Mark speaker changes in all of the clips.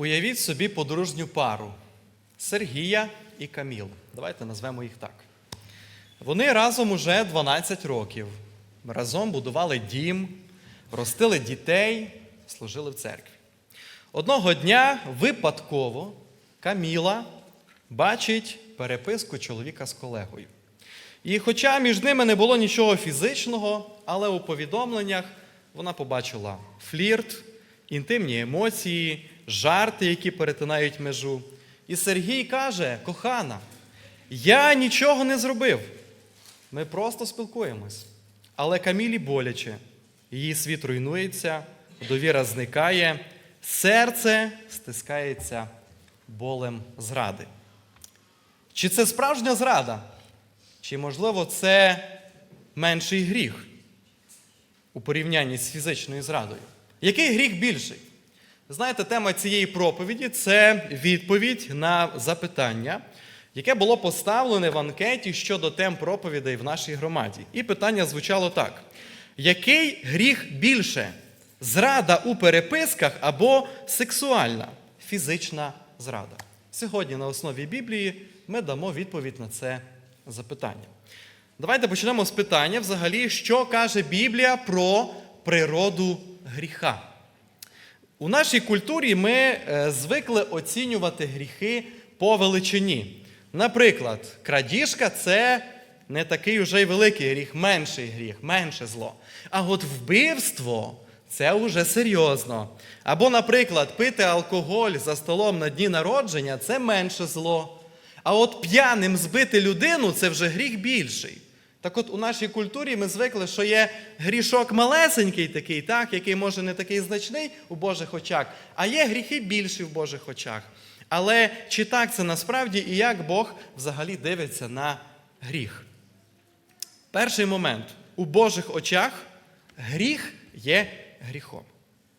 Speaker 1: Уявіть собі подружню пару Сергія і Каміл. Давайте назвемо їх так. Вони разом уже 12 років. Разом будували дім, ростили дітей, служили в церкві. Одного дня випадково Каміла бачить переписку чоловіка з колегою. І хоча між ними не було нічого фізичного, але у повідомленнях вона побачила флірт, інтимні емоції, жарти, які перетинають межу. І Сергій каже: кохана, я нічого не зробив. Ми просто спілкуємось. Але Камілі боляче, її світ руйнується, довіра зникає, серце стискається болем зради. Чи це справжня зрада? Чи, можливо, це менший гріх у порівнянні з фізичною зрадою? Який гріх більший? Знаєте, тема цієї проповіді це відповідь на запитання, яке було поставлене в анкеті щодо тем проповідей в нашій громаді. І питання звучало так: який гріх більше? Зрада у переписках або сексуальна фізична зрада? Сьогодні на основі Біблії ми дамо відповідь на це запитання. Давайте почнемо з питання, взагалі, що каже Біблія про природу гріха. У нашій культурі ми е, звикли оцінювати гріхи по величині. Наприклад, крадіжка це не такий уже й великий гріх, менший гріх, менше зло. А от вбивство це вже серйозно. Або, наприклад, пити алкоголь за столом на дні народження це менше зло. А от п'яним збити людину це вже гріх більший. Так от у нашій культурі ми звикли, що є грішок малесенький такий, так, який може не такий значний у Божих очах, а є гріхи більші в Божих очах. Але чи так це насправді і як Бог взагалі дивиться на гріх? Перший момент у Божих очах гріх є гріхом.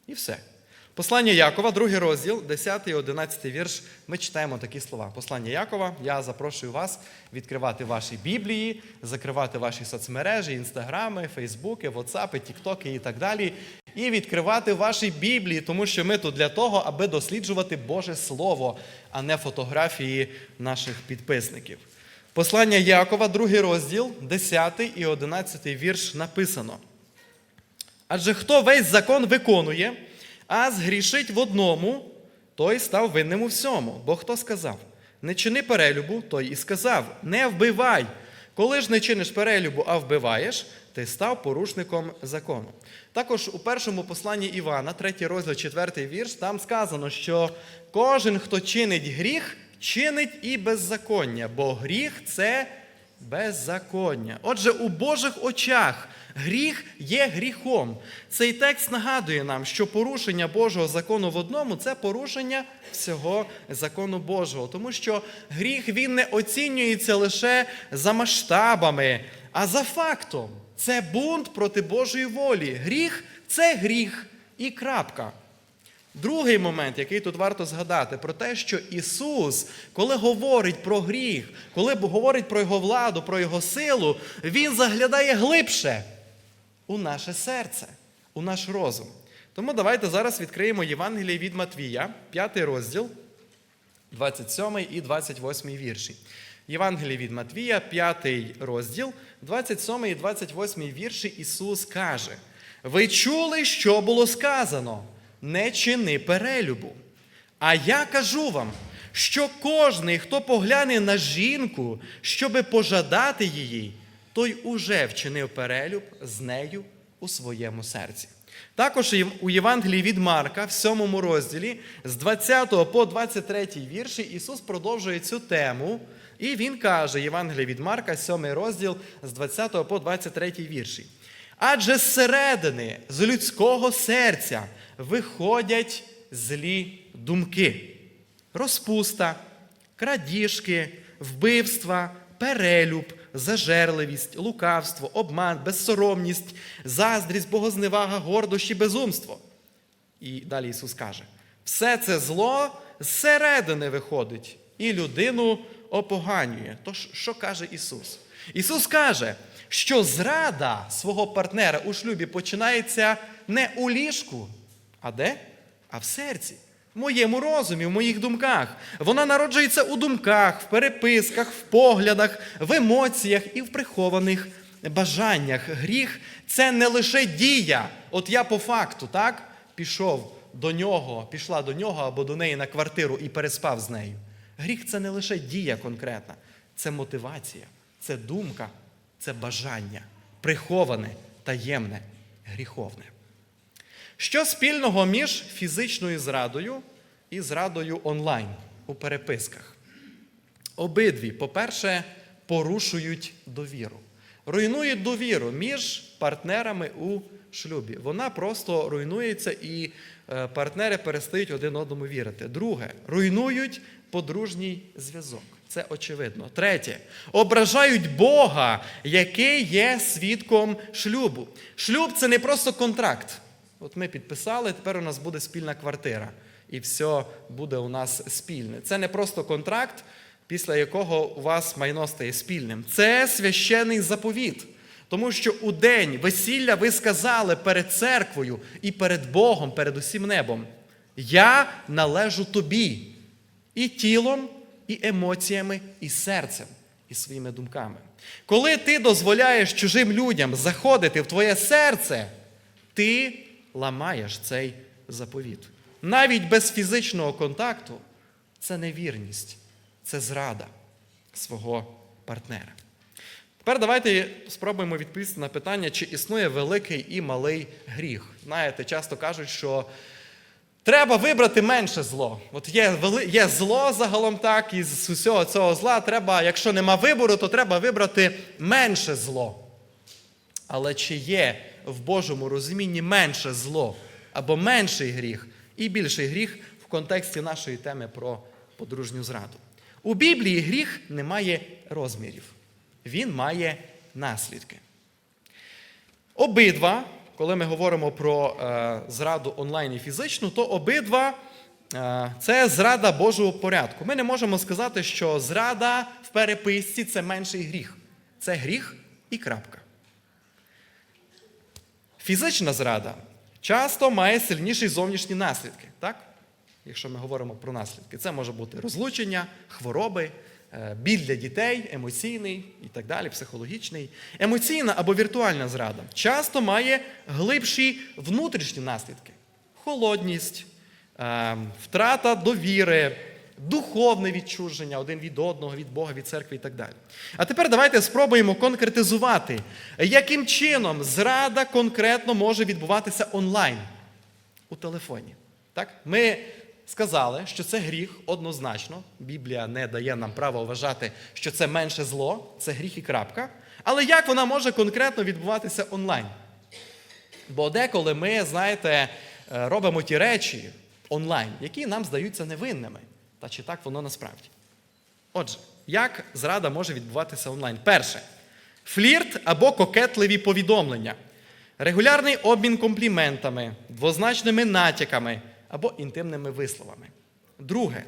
Speaker 1: І все. Послання Якова, другий розділ, 10 і 11 вірш. Ми читаємо такі слова. Послання Якова. Я запрошую вас відкривати ваші Біблії, закривати ваші соцмережі, інстаграми, Фейсбуки, Ватсапи, Тіктоки і так далі. І відкривати ваші Біблії, тому що ми тут для того, аби досліджувати Боже Слово, а не фотографії наших підписників. Послання Якова, другий розділ, 10 і 11 вірш написано. Адже хто весь закон виконує, а згрішить в одному, той став винним у всьому. Бо хто сказав? Не чини перелюбу, той і сказав: не вбивай. Коли ж не чиниш перелюбу, а вбиваєш, ти став порушником закону. Також у першому посланні Івана, третій розділ, четвертий вірш, там сказано, що кожен, хто чинить гріх, чинить і беззаконня, бо гріх це беззаконня. Отже, у Божих очах гріх є гріхом. Цей текст нагадує нам, що порушення Божого закону в одному це порушення всього закону Божого. Тому що гріх він не оцінюється лише за масштабами, а за фактом. Це бунт проти Божої волі. Гріх це гріх і крапка. Другий момент, який тут варто згадати, про те, що Ісус, коли говорить про гріх, коли говорить про Його владу, про Його силу, Він заглядає глибше у наше серце, у наш розум. Тому давайте зараз відкриємо Євангеліє від Матвія, 5 розділ, 27 і 28 вірші. Євангеліє від Матвія, 5 розділ, 27 і 28 вірші Ісус каже: Ви чули, що було сказано? Не чини перелюбу. А я кажу вам, що кожний, хто погляне на жінку, щоби пожадати її, той уже вчинив перелюб з нею у своєму серці. Також у Євангелії від Марка, в 7 розділі, з 20 по 23 вірші, Ісус продовжує цю тему, і Він каже, Євангеліє від Марка, 7 розділ, з 20 по 23 вірші. Адже зсередини, з людського серця виходять злі думки, розпуста, крадіжки, вбивства, перелюб, зажерливість, лукавство, обман, безсоромність, заздрість, богозневага, гордощі, безумство. І далі Ісус каже: все це зло зсередини виходить і людину опоганює. Тож, що каже Ісус? Ісус каже, що зрада свого партнера у шлюбі починається не у ліжку, а де? А в серці. В моєму розумі, в моїх думках. Вона народжується у думках, в переписках, в поглядах, в емоціях і в прихованих бажаннях. Гріх це не лише дія. От я по факту, так, пішов до нього, пішла до нього або до неї на квартиру і переспав з нею. Гріх це не лише дія конкретна, це мотивація, це думка, це бажання, приховане, таємне, гріховне. Що спільного між фізичною зрадою і зрадою онлайн у переписках? Обидві, по-перше, порушують довіру, руйнують довіру між партнерами у шлюбі. Вона просто руйнується і е, партнери перестають один одному вірити. Друге, руйнують подружній зв'язок. Це очевидно. Третє, ображають Бога, який є свідком шлюбу. Шлюб це не просто контракт. От ми підписали, тепер у нас буде спільна квартира, і все буде у нас спільне. Це не просто контракт, після якого у вас майно стає спільним. Це священний заповіт. Тому що у день весілля ви сказали перед церквою і перед Богом, перед усім небом: Я належу тобі і тілом, і емоціями, і серцем, і своїми думками. Коли ти дозволяєш чужим людям заходити в твоє серце, ти ламаєш цей заповіт. Навіть без фізичного контакту це невірність, це зрада свого партнера. Тепер давайте спробуємо відповісти на питання, чи існує великий і малий гріх. Знаєте, часто кажуть, що треба вибрати менше зло. От є, є зло загалом так, і з усього цього зла треба, якщо нема вибору, то треба вибрати менше зло. Але чи є в Божому розумінні менше зло або менший гріх і більший гріх в контексті нашої теми про подружню зраду? У Біблії гріх не має розмірів, він має наслідки. Обидва, коли ми говоримо про е, зраду онлайн і фізичну, то обидва е, це зрада Божого порядку. Ми не можемо сказати, що зрада в переписці це менший гріх. Це гріх і крапка. Фізична зрада часто має сильніші зовнішні наслідки, так? Якщо ми говоримо про наслідки, це може бути розлучення, хвороби, е, біль для дітей, емоційний і так далі, психологічний. Емоційна або віртуальна зрада часто має глибші внутрішні наслідки: холодність, е, втрата довіри, духовне відчуження один від одного, від Бога, від церкви і так далі. А тепер давайте спробуємо конкретизувати, яким чином зрада конкретно може відбуватися онлайн у телефоні. Так? Ми сказали, що це гріх однозначно. Біблія не дає нам права вважати, що це менше зло, це гріх і крапка. Але як вона може конкретно відбуватися онлайн? Бо деколи ми, знаєте, е, робимо ті речі онлайн, які нам здаються невинними. Та чи так воно насправді? Отже, як зрада може відбуватися онлайн? Перше, флірт або кокетливі повідомлення, регулярний обмін компліментами, двозначними натяками або інтимними висловами. Друге,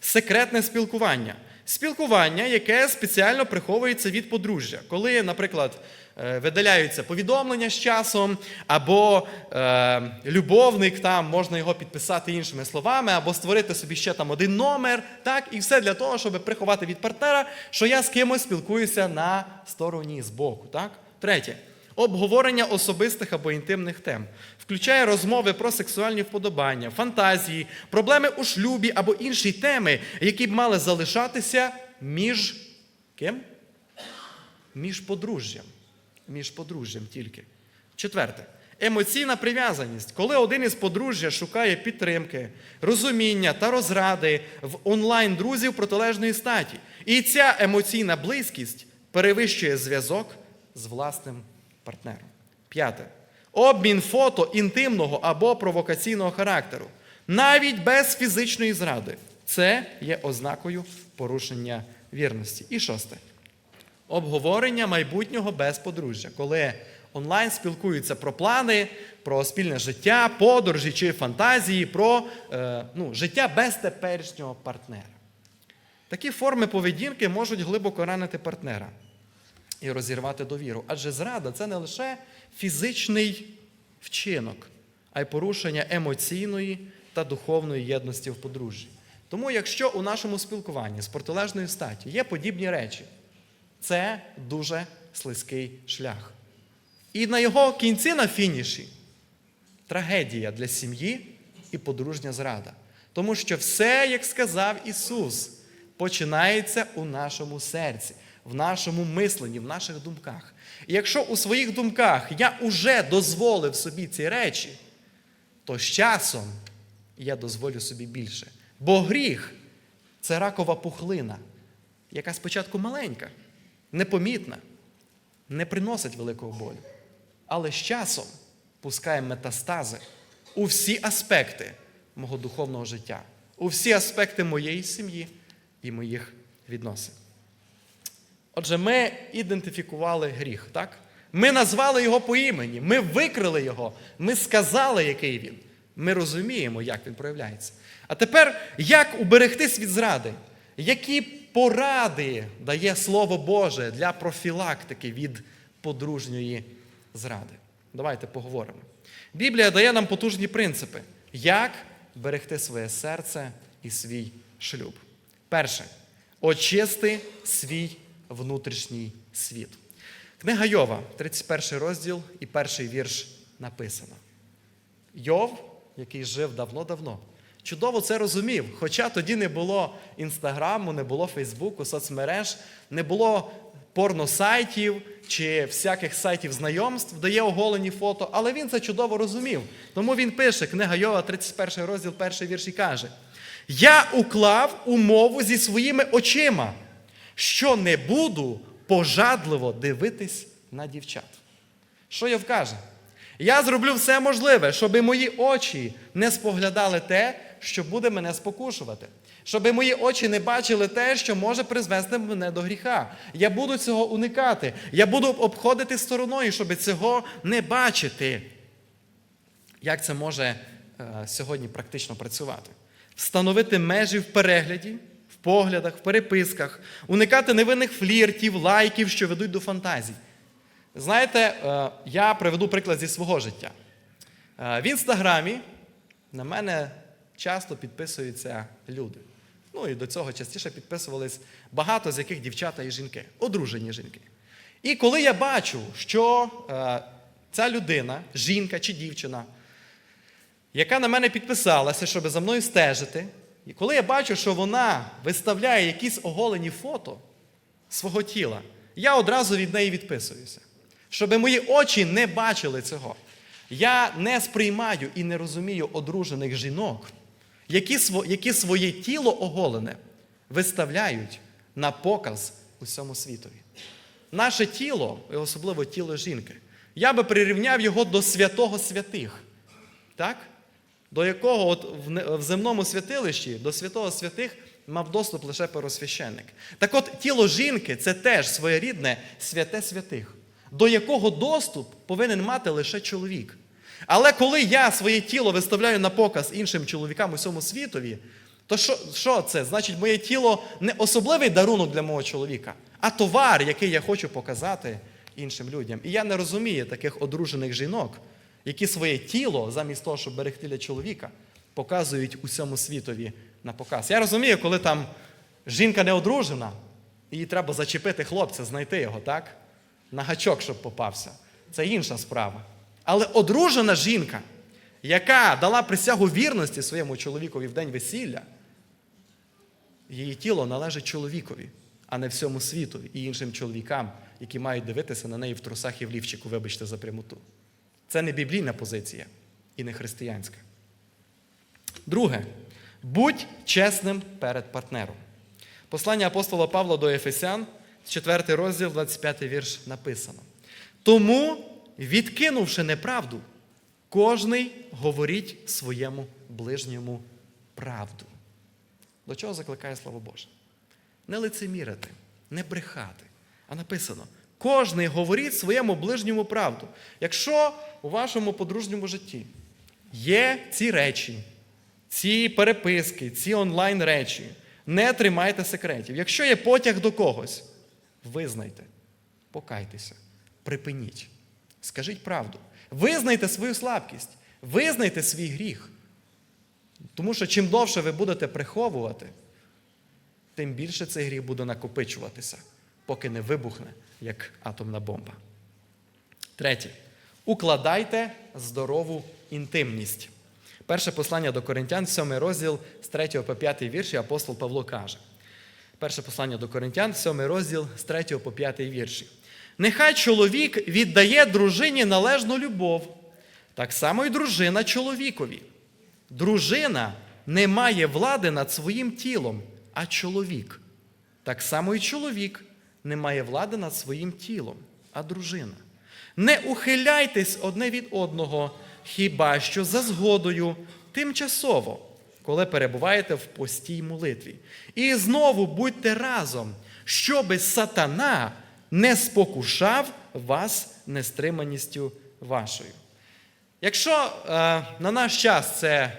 Speaker 1: секретне спілкування. Спілкування, яке спеціально приховується від подружжя. Коли, наприклад, видаляються повідомлення з часом, або е, любовник, там можна його підписати іншими словами, або створити собі ще там один номер, так, і все для того, щоб приховати від партнера, що я з кимось спілкуюся на стороні збоку. Так? Третє. Обговорення особистих або інтимних тем включає розмови про сексуальні вподобання, фантазії, проблеми у шлюбі або інші теми, які б мали залишатися між ким? Між подружжям. Між подружжям тільки. Четверте. Емоційна прив'язаність, коли один із подружжя шукає підтримки, розуміння та розради в онлайн друзів протилежної статі. І ця емоційна близькість перевищує зв'язок з власним партнером. П'яте. Обмін фото інтимного або провокаційного характеру, навіть без фізичної зради. Це є ознакою порушення вірності. І шосте. Обговорення майбутнього без подружжя, коли онлайн спілкуються про плани, про спільне життя, подорожі чи фантазії, про е, ну, життя без теперішнього партнера. Такі форми поведінки можуть глибоко ранити партнера і розірвати довіру. Адже зрада це не лише фізичний вчинок, а й порушення емоційної, та духовної єдності в подружжі. Тому, якщо у нашому спілкуванні з протилежною статтю є подібні речі, це дуже слизький шлях. І на його кінці, на фініші, трагедія для сім'ї і подружня зрада. Тому що все, як сказав Ісус, починається у нашому серці, в нашому мисленні, в наших думках. І якщо у своїх думках я уже дозволив собі ці речі, то з часом я дозволю собі більше. Бо гріх це ракова пухлина, яка спочатку маленька, непомітна, не приносить великого болю. Але з часом пускає метастази у всі аспекти мого духовного життя, у всі аспекти моєї сім'ї і моїх відносин. Отже, ми ідентифікували гріх, так? Ми назвали його по імені, ми викрили його, ми сказали, який він. Ми розуміємо, як він проявляється. А тепер, як уберегтись від зради? Які поради дає Слово Боже для профілактики від подружньої зради? Давайте поговоримо. Біблія дає нам потужні принципи, як берегти своє серце і свій шлюб. Перше, очисти свій внутрішній світ. Книга Йова, 31 розділ і перший вірш написано. Йов, який жив давно-давно, чудово це розумів. Хоча тоді не було інстаграму, не було Фейсбуку, соцмереж, не було порносайтів чи всяких сайтів знайомств, де є оголені фото, але він це чудово розумів. Тому він пише, книга Йова, 31 розділ, перший вірш і каже: Я уклав умову зі своїми очима, що не буду пожадливо дивитись на дівчат. Що Йов каже? Я зроблю все можливе, щоб мої очі не споглядали те, що буде мене спокушувати. Щоб мої очі не бачили те, що може призвести мене до гріха. Я буду цього уникати. Я буду обходити стороною, щоб цього не бачити. Як це може е, сьогодні практично працювати? Встановити межі в перегляді, в поглядах, в переписках, уникати невинних фліртів, лайків, що ведуть до фантазій. Знаєте, е, я приведу приклад зі свого життя. Е, В інстаграмі на мене часто підписуються люди. Ну і до цього частіше підписувались багато з яких дівчата і жінки, одружені жінки. І коли я бачу, що е, ця людина, жінка чи дівчина, яка на мене підписалася, щоб за мною стежити, і коли я бачу, що вона виставляє якісь оголені фото свого тіла, я одразу від неї відписуюся. Щоб мої очі не бачили цього. Я не сприймаю і не розумію одружених жінок, які, які своє тіло оголене виставляють на показ усьому світові. Наше тіло, і особливо тіло жінки, я би прирівняв його до святого святих. Так? До якого от в в земному святилищі, до святого святих мав доступ лише первосвященник. Так от тіло жінки це теж своєрідне святе святих, до якого доступ повинен мати лише чоловік. Але коли я своє тіло виставляю на показ іншим чоловікам у всьому світові, то що, що це? Значить, моє тіло не особливий дарунок для мого чоловіка, а товар, який я хочу показати іншим людям. І я не розумію таких одружених жінок, які своє тіло, замість того, щоб берегти для чоловіка, показують усьому світові на показ. Я розумію, коли там жінка не одружена, їй треба зачепити хлопця, знайти його, так? На гачок, щоб попався. Це інша справа. Але одружена жінка, яка дала присягу вірності своєму чоловікові в день весілля, її тіло належить чоловікові, а не всьому світу і іншим чоловікам, які мають дивитися на неї в трусах і в лівчику, вибачте за прямоту. Це не біблійна позиція і не християнська. Друге, будь чесним перед партнером. Послання апостола Павла до Ефесян, 4 розділ, 25 вірш написано. Тому, відкинувши неправду, кожний говоріть своєму ближньому правду. До чого закликає Слово Боже? Не лицемірити, не брехати. А написано: кожний говорить своєму ближньому правду. Якщо у вашому подружньому житті є ці речі, ці переписки, ці онлайн речі, не тримайте секретів. Якщо є потяг до когось, визнайте, покайтеся, припиніть, скажіть правду, визнайте свою слабкість, визнайте свій гріх. Тому що чим довше ви будете приховувати, тим більше цей гріх буде накопичуватися, поки не вибухне, як атомна бомба. Третє. Укладайте здорову інтимність. Перше послання до Коринтян, 7 розділ з 3 по 5 вірші апостол Павло каже. Перше послання до Коринтян, 7 розділ з 3 по 5 вірші. Нехай чоловік віддає дружині належну любов, так само й дружина чоловікові. Дружина не має влади над своїм тілом, а чоловік. Так само і чоловік не має влади над своїм тілом, а дружина. Не ухиляйтесь одне від одного, хіба що за згодою, тимчасово, коли перебуваєте в постій молитві. І знову будьте разом, щоби сатана не спокушав вас нестриманістю вашою. Якщо е, на наш час це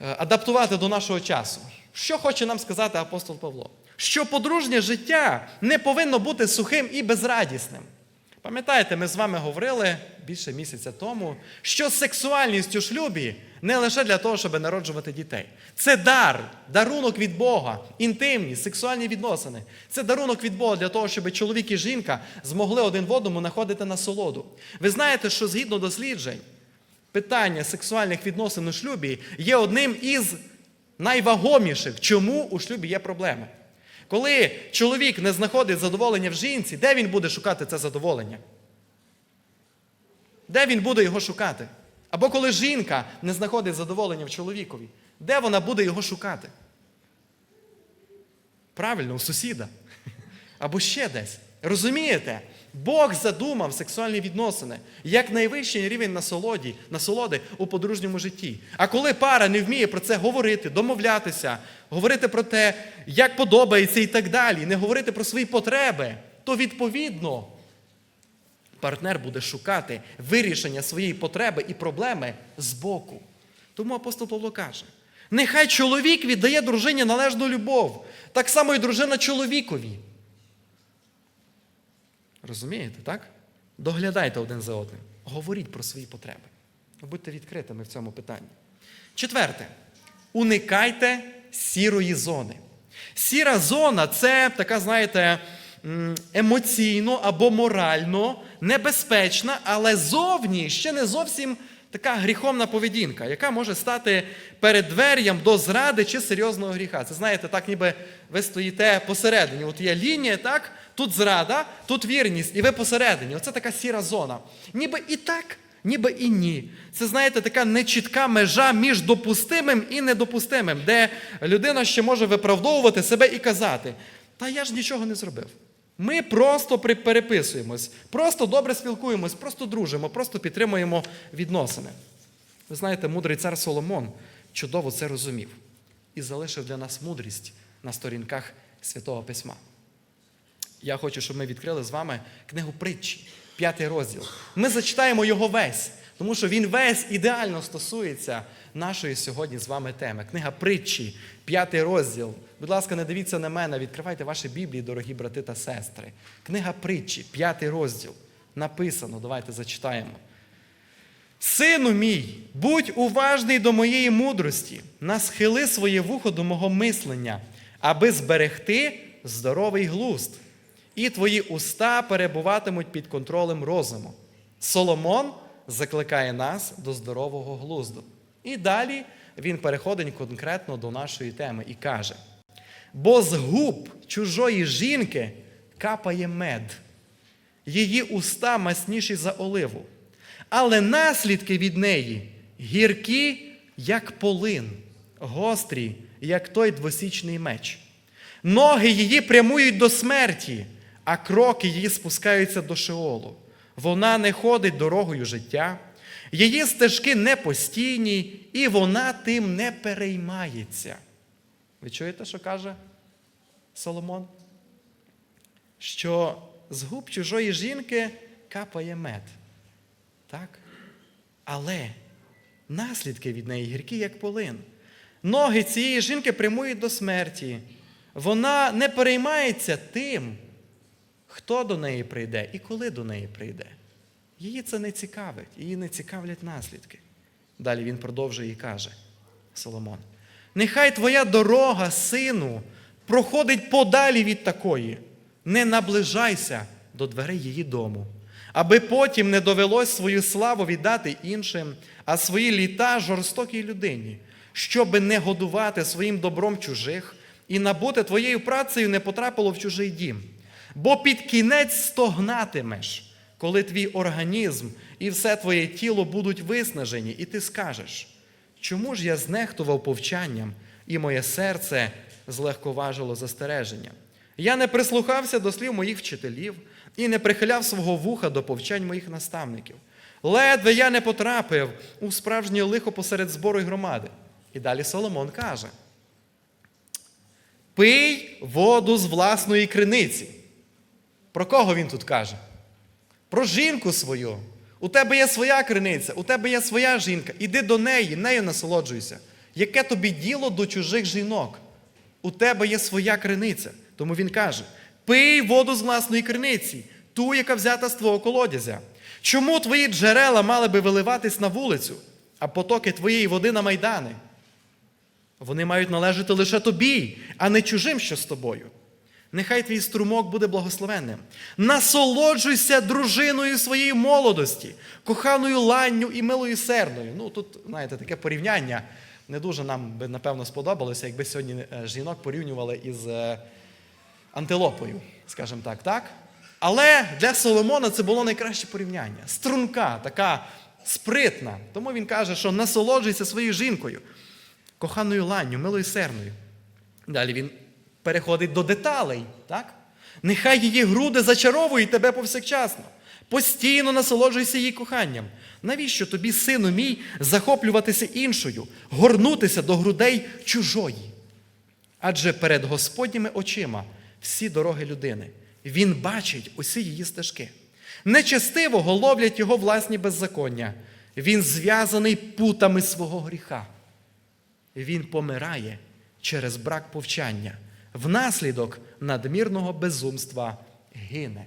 Speaker 1: е, адаптувати до нашого часу, що хоче нам сказати апостол Павло? Що подружнє життя не повинно бути сухим і безрадісним. Пам'ятаєте, ми з вами говорили більше місяця тому, що сексуальність у шлюбі не лише для того, щоб народжувати дітей. Це дар, дарунок від Бога, інтимні, сексуальні відносини. Це дарунок від Бога для того, щоб чоловік і жінка змогли один в одному знаходити насолоду. Ви знаєте, що згідно досліджень, питання сексуальних відносин у шлюбі є одним із найвагоміших, чому у шлюбі є проблеми. Коли чоловік не знаходить задоволення в жінці, де він буде шукати це задоволення? Де він буде його шукати? Або коли жінка не знаходить задоволення в чоловікові, де вона буде його шукати? Правильно, у сусіда. Або ще десь. Розумієте? Бог задумав сексуальні відносини як найвищий рівень насолоді, насолоди у подружньому житті. А коли пара не вміє про це говорити, домовлятися, говорити про те, як подобається і так далі, не говорити про свої потреби, то відповідно партнер буде шукати вирішення своєї потреби і проблеми збоку. Тому апостол Павло каже: нехай чоловік віддає дружині належну любов, так само і дружина чоловікові. Розумієте, так? Доглядайте один за одним. Говоріть про свої потреби. Будьте відкритими в цьому питанні. Четверте. Уникайте сірої зони. Сіра зона це така, знаєте, емоційно або морально небезпечна, але зовні ще не зовсім така гріховна поведінка, яка може стати перед двер'ям до зради чи серйозного гріха. Це знаєте, так ніби ви стоїте посередині. От є лінія, так, тут зрада, тут вірність, і ви посередині. Оце така сіра зона. Ніби і так, ніби і ні. Це, знаєте, така нечітка межа між допустимим і недопустимим, де людина ще може виправдовувати себе і казати: Та я ж нічого не зробив. Ми просто переписуємось, просто добре спілкуємось, просто дружимо, просто підтримуємо відносини. Ви знаєте, мудрий цар Соломон чудово це розумів і залишив для нас мудрість на сторінках Святого Письма. Я хочу, щоб ми відкрили з вами книгу притчі, п'ятий розділ. Ми зачитаємо його весь, тому що він весь ідеально стосується нашої сьогодні з вами теми. Книга притчі, п'ятий розділ. Будь ласка, не дивіться на мене, відкривайте ваші Біблії, дорогі брати та сестри. Книга притчі, п'ятий розділ. Написано, давайте зачитаємо. Сину мій, будь уважний до моєї мудрості, насхили своє вухо до мого мислення, аби зберегти здоровий глузд, і твої уста перебуватимуть під контролем розуму. Соломон закликає нас до здорового глузду. І далі він переходить конкретно до нашої теми і каже: бо з губ чужої жінки капає мед, її уста масніші за оливу, але наслідки від неї гіркі, як полин, гострі, як той двосічний меч. Ноги її прямують до смерті, а кроки її спускаються до шеолу. Вона не ходить дорогою життя, її стежки непостійні, і вона тим не переймається. Ви чуєте, що каже Соломон? Що з губ чужої жінки капає мед. Так? Але наслідки від неї гіркі, як полин. Ноги цієї жінки прямують до смерті. Вона не переймається тим, хто до неї прийде і коли до неї прийде. Її це не цікавить, її не цікавлять наслідки. Далі він продовжує і каже: Соломон, нехай твоя дорога, сину, проходить подалі від такої, не наближайся до дверей її дому, аби потім не довелось свою славу віддати іншим, а свої літа жорстокій людині, щоби не годувати своїм добром чужих і набути твоєю працею не потрапило в чужий дім. Бо під кінець стогнатимеш, коли твій організм і все твоє тіло будуть виснажені, і ти скажеш, чому ж я знехтував повчанням, і моє серце злегковажило застереження? Я не прислухався до слів моїх вчителів і не прихиляв свого вуха до повчань моїх наставників. Ледве я не потрапив у справжнє лихо посеред збору й громади. І далі Соломон каже: Пий воду з власної криниці. Про кого він тут каже? Про жінку свою. У тебе є своя криниця, у тебе є своя жінка. Іди до неї, нею насолоджуйся. Яке тобі діло до чужих жінок? У тебе є своя криниця. Тому він каже: пий воду з власної криниці, ту, яка взята з твого колодязя. Чому твої джерела мали би виливатись на вулицю, а потоки твоєї води на майдани? Вони мають належати лише тобі, а не чужим, що з тобою. Нехай твій струмок буде благословенним. Насолоджуйся дружиною своєї молодості, коханою ланню і милою серною. Ну, тут, знаєте, таке порівняння не дуже нам би, напевно, сподобалося, якби сьогодні е, жінок порівнювали із е, антилопою, скажімо так, так? Але для Соломона це було найкраще порівняння. Струнка, така спритна. Тому він каже, що насолоджуйся своєю жінкою, коханою ланню, милою серною. Далі він переходить до деталей. так? Нехай її груди зачаровують тебе повсякчасно. Постійно насолоджуйся її коханням. Навіщо тобі, сину мій, захоплюватися іншою, горнутися до грудей чужої? Адже перед Господніми очима всі дороги людини. Він бачить усі її стежки. Нечестивого ловлять його власні беззаконня. Він зв'язаний путами свого гріха. Він помирає через брак повчання, внаслідок надмірного безумства гине.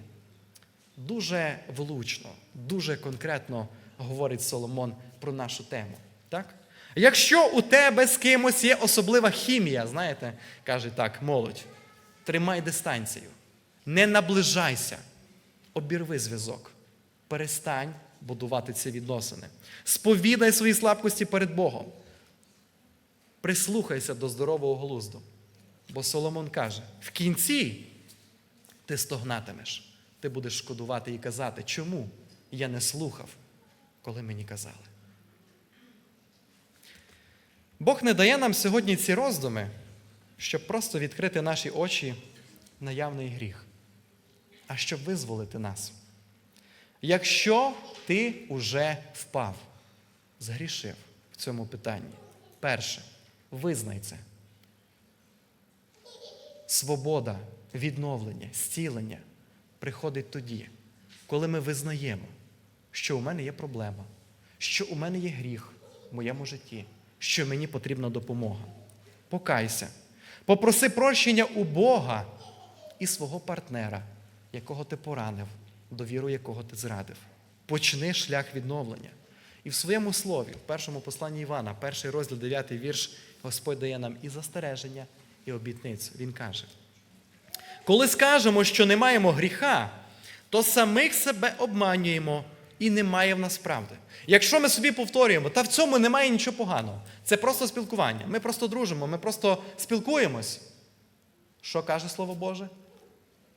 Speaker 1: Дуже влучно, дуже конкретно говорить Соломон про нашу тему. Так? Якщо у тебе з кимось є особлива хімія, знаєте, каже так, молодь, тримай дистанцію, не наближайся, обірви зв'язок, перестань будувати ці відносини, сповідай свої слабкості перед Богом. Прислухайся до здорового глузду. Бо Соломон каже: в кінці ти стогнатимеш, ти будеш шкодувати і казати, чому я не слухав, коли мені казали. Бог не дає нам сьогодні ці роздуми, щоб просто відкрити наші очі на явний гріх, а щоб визволити нас. Якщо ти уже впав, згрішив в цьому питанні, перше, визнай це. Свобода, відновлення, зцілення приходить тоді, коли ми визнаємо, що у мене є проблема, що у мене є гріх в моєму житті, що мені потрібна допомога. Покайся, попроси прощення у Бога і свого партнера, якого ти поранив, довіру якого ти зрадив. Почни шлях відновлення. І в своєму слові, в першому посланні Івана, перший розділ, 9 вірш, Господь дає нам і застереження, і обітницю. Він каже: коли скажемо, що не маємо гріха, то самих себе обманюємо і немає в нас правди. Якщо ми собі повторюємо, та в цьому немає нічого поганого, це просто спілкування. Ми просто дружимо, ми просто спілкуємось. Що каже Слово Боже?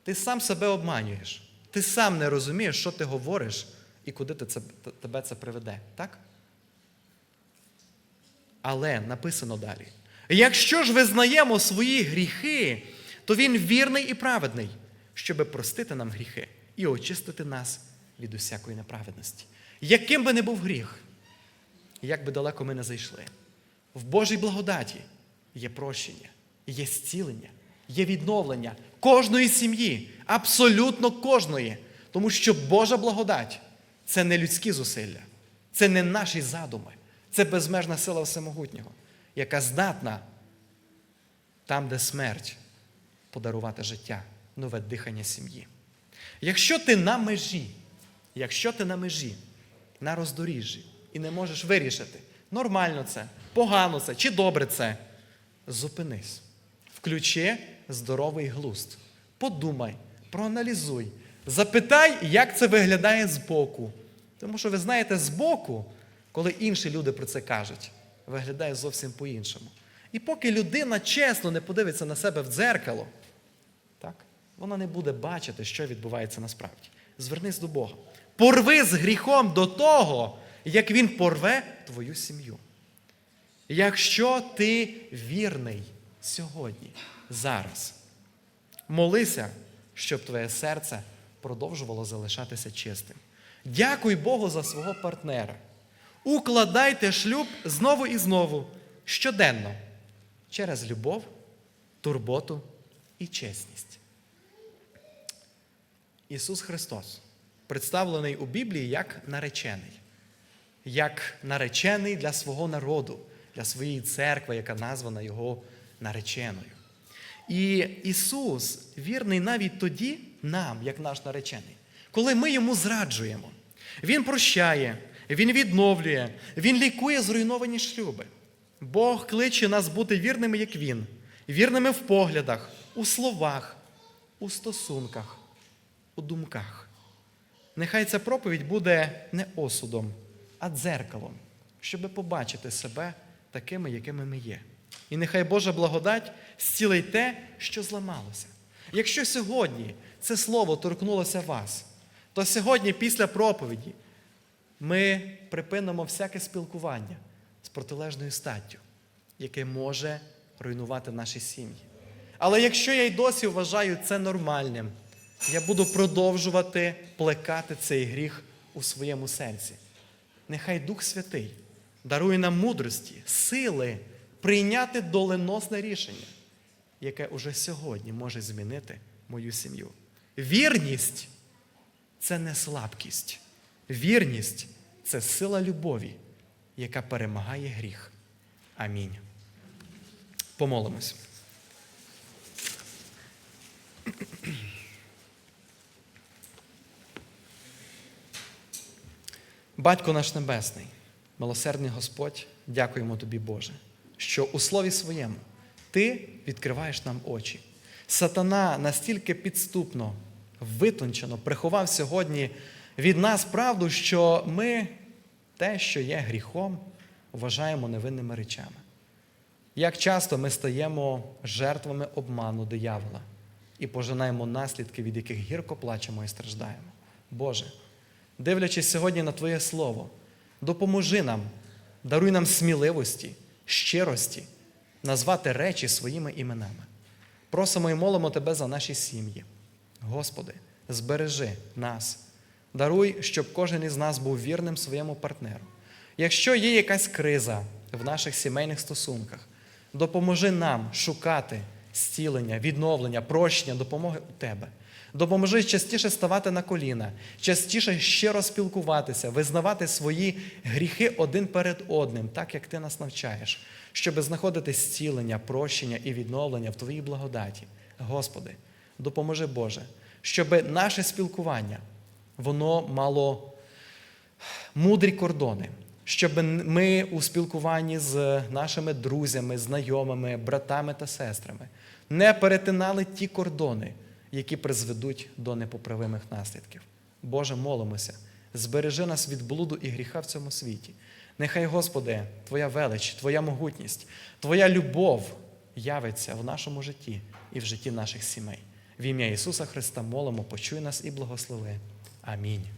Speaker 1: Ти сам себе обманюєш. Ти сам не розумієш, що ти говориш і куди ти це, тебе це приведе. Так? Але написано далі: якщо ж визнаємо свої гріхи, то він вірний і праведний, щоби простити нам гріхи і очистити нас від усякої неправедності. Яким би не був гріх, як би далеко ми не зайшли, в Божій благодаті є прощення, є зцілення, є відновлення кожної сім'ї, абсолютно кожної. Тому що Божа благодать це не людські зусилля, це не наші задуми, це безмежна сила всемогутнього, яка здатна там, де смерть, подарувати життя, нове дихання сім'ї. Якщо ти на межі, якщо ти на межі, на роздоріжжі і не можеш вирішити, нормально це, погано це чи добре це. Зупинись. Включи здоровий глузд. Подумай, проаналізуй, запитай, як це виглядає збоку. Тому що ви знаєте, збоку, коли інші люди про це кажуть, виглядає зовсім по-іншому. І поки людина чесно не подивиться на себе в дзеркало, так, вона не буде бачити, що відбувається насправді. Звернись до Бога. Порви з гріхом до того, як він порве твою сім'ю. Якщо ти вірний сьогодні, зараз, молися, щоб твоє серце продовжувало залишатися чистим. Дякуй Богу за свого партнера. Укладайте шлюб знову і знову, щоденно, через любов, турботу і чесність. Ісус Христос представлений у Біблії як наречений, як наречений для свого народу, для своєї церкви, яка названа Його нареченою. І Ісус вірний навіть тоді нам, як наш наречений, коли ми йому зраджуємо. Він прощає, Він відновлює, Він лікує зруйновані шлюби. Бог кличе нас бути вірними, як Він, вірними в поглядах, у словах, у стосунках, у думках. Нехай ця проповідь буде не осудом, а дзеркалом, щоби побачити себе такими, якими ми є. І нехай Божа благодать зцілить те, що зламалося. Якщо сьогодні це слово торкнулося вас, то сьогодні, після проповіді, ми припинимо всяке спілкування з протилежною статтю, яке може руйнувати наші сім'ї. Але якщо я й досі вважаю це нормальним, я буду продовжувати плекати цей гріх у своєму серці. Нехай Дух Святий дарує нам мудрості, сили прийняти доленосне рішення, яке уже сьогодні може змінити мою сім'ю. Вірність це не слабкість. Вірність це сила любові, яка перемагає гріх. Амінь. Помолимось. Батько наш Небесний, милосердний Господь, дякуємо Тобі, Боже, що у Слові Своєму Ти відкриваєш нам очі. Сатана настільки підступно, витончено приховав сьогодні від нас правду, що ми те, що є гріхом, вважаємо невинними речами. Як часто ми стаємо жертвами обману диявола і пожинаємо наслідки, від яких гірко плачемо і страждаємо. Боже, дивлячись сьогодні на Твоє Слово, допоможи нам, даруй нам сміливості, щирості, назвати речі своїми іменами. Просимо і молимо Тебе за наші сім'ї. Господи, збережи нас, даруй, щоб кожен із нас був вірним своєму партнеру. Якщо є якась криза в наших сімейних стосунках, допоможи нам шукати зцілення, відновлення, прощення, допомоги у Тебе. Допоможи частіше ставати на коліна, частіше щиро спілкуватися, визнавати свої гріхи один перед одним, так як ти нас навчаєш, щоб знаходити зцілення, прощення і відновлення в Твоїй благодаті. Господи, допоможи Боже, щоб наше спілкування воно мало мудрі кордони, щоб ми у спілкуванні з нашими друзями, знайомими, братами та сестрами не перетинали ті кордони, які призведуть до непоправимих наслідків. Боже, молимося, збережи нас від блуду і гріха в цьому світі. Нехай, Господи, Твоя велич, Твоя могутність, Твоя любов явиться в нашому житті і в житті наших сімей. В ім'я Ісуса Христа молимо, почуй нас і благослови. Амінь.